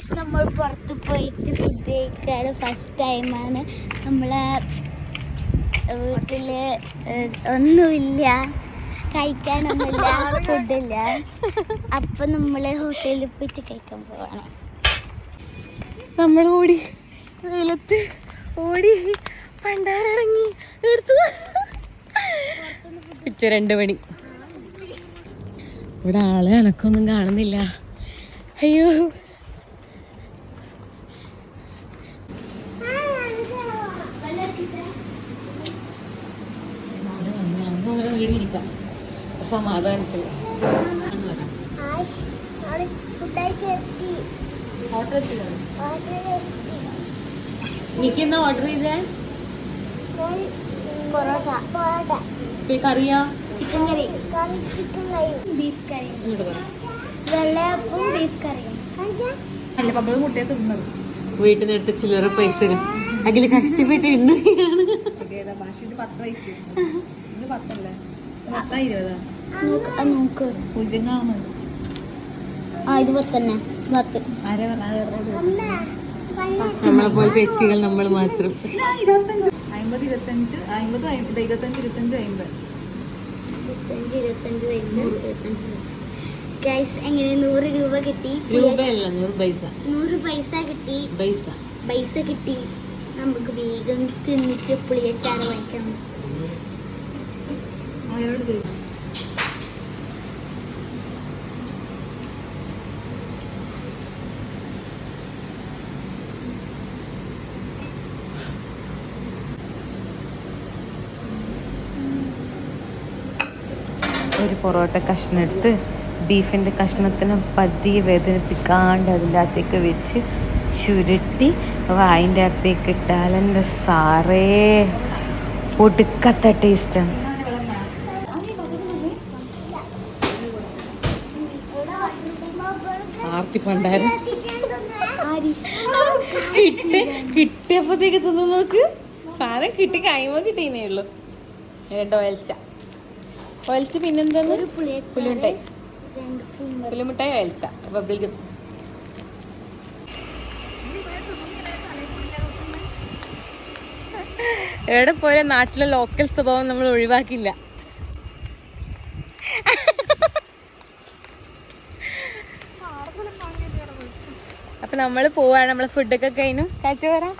Guys നമ്മൾ പുറത്ത് പോയിട്ട് ഫുഡ് കഴിക്കാറ് ഫസ്റ്റ് ടൈമാണ് നമ്മളെ വീട്ടിൽ ഒന്നുമില്ല. കഴിക്കാനൊന്നുമില്ല. ഫുഡില്ല അപ്പം നമ്മൾ ഹോട്ടലിൽ പോയിട്ട് കഴിക്കാൻ പോവാണ്. നമ്മൾ ഓടി വെയിലത്ത് ഓടി പണ്ടാരടങ്ങി എടുത്തു. ഉച്ച രണ്ട് മണി. ഇവിടെ ആളെ അനക്കൊന്നും കാണുന്നില്ല. അയ്യോ. സമാധാനത്തിൽ. എനിക്കെന്നാ ഓർഡർ ചെയ്തേ കറിയാ chicken curry chicken curry beef curry ഇങ്ങോട്ട് പറ. വെള്ളയപ്പവും ബീഫ് കറിയും വീട്ടിൽ നിന്ന് എടുത്ത് ചില്ലറ പൈസ അതിൽ കഷ്ടപ്പെട്ട് ഉണ്ടാക്കിയാണ് നോക്ക് ആ നോക്ക് ആ ഇത് പത്തന്നെ പത്ത്. നമ്മളെ പോലത്തെ എച്ചികൾ നമ്മൾ മാത്രം. അമ്പത് ഇരുപത്തഞ്ച്. അമ്പത് അമ്പത് ഇരുപത്തഞ്ച് ഇരുപത്തഞ്ച് ഇരുപത്തഞ്ച് ഗൈസ് എങ്ങനെ നൂറ് രൂപ കിട്ടി? രൂപയല്ല നൂറ് പൈസ. നൂറ് പൈസ കിട്ടി. പൈസ. പൈസ കിട്ടി. നമുക്ക് വേഗം തിന്നിച്ച് പുളിയച്ചാറ് വാങ്ങിക്കാം. ഒരു പൊറോട്ട കഷ്ണം എടുത്ത് ബീഫിന്റെ കഷ്ണത്തിന് പതിയെ വേദനിപ്പിക്കാണ്ട് അതിന്റെ അകത്തേക്ക് വെച്ച് ചുരുട്ടി വായിന്റെ അകത്തേക്ക് ഇട്ടാൽ എന്റെ സാറേ ഒടുക്കത്ത ടേസ്റ്റാണ് ആർത്തി പണ്ടാരം? കിട്ടി കിട്ടിയപ്പോഴത്തേക്ക് തിന്നു നോക്ക്. സാധനം കിട്ടി കൈമ കിട്ടിയേ ഉള്ളൂ. രണ്ട് ഒയൽച്ച. ഒയൽച്ച പിന്നെന്താന്ന് പുലിമുട്ടായി പുളിമുട്ടായി. ഒയൽച്ച. ബബിൾ എവിടെ പോലെ നാട്ടിലെ ലോക്കൽ സ്വഭാവം നമ്മൾ ഒഴിവാക്കില്ല. നമ്മൾ പോവാണ്. നമ്മളെ ഫുഡൊക്കെ കഴിഞ്ഞു. കാറ്റ് വരാം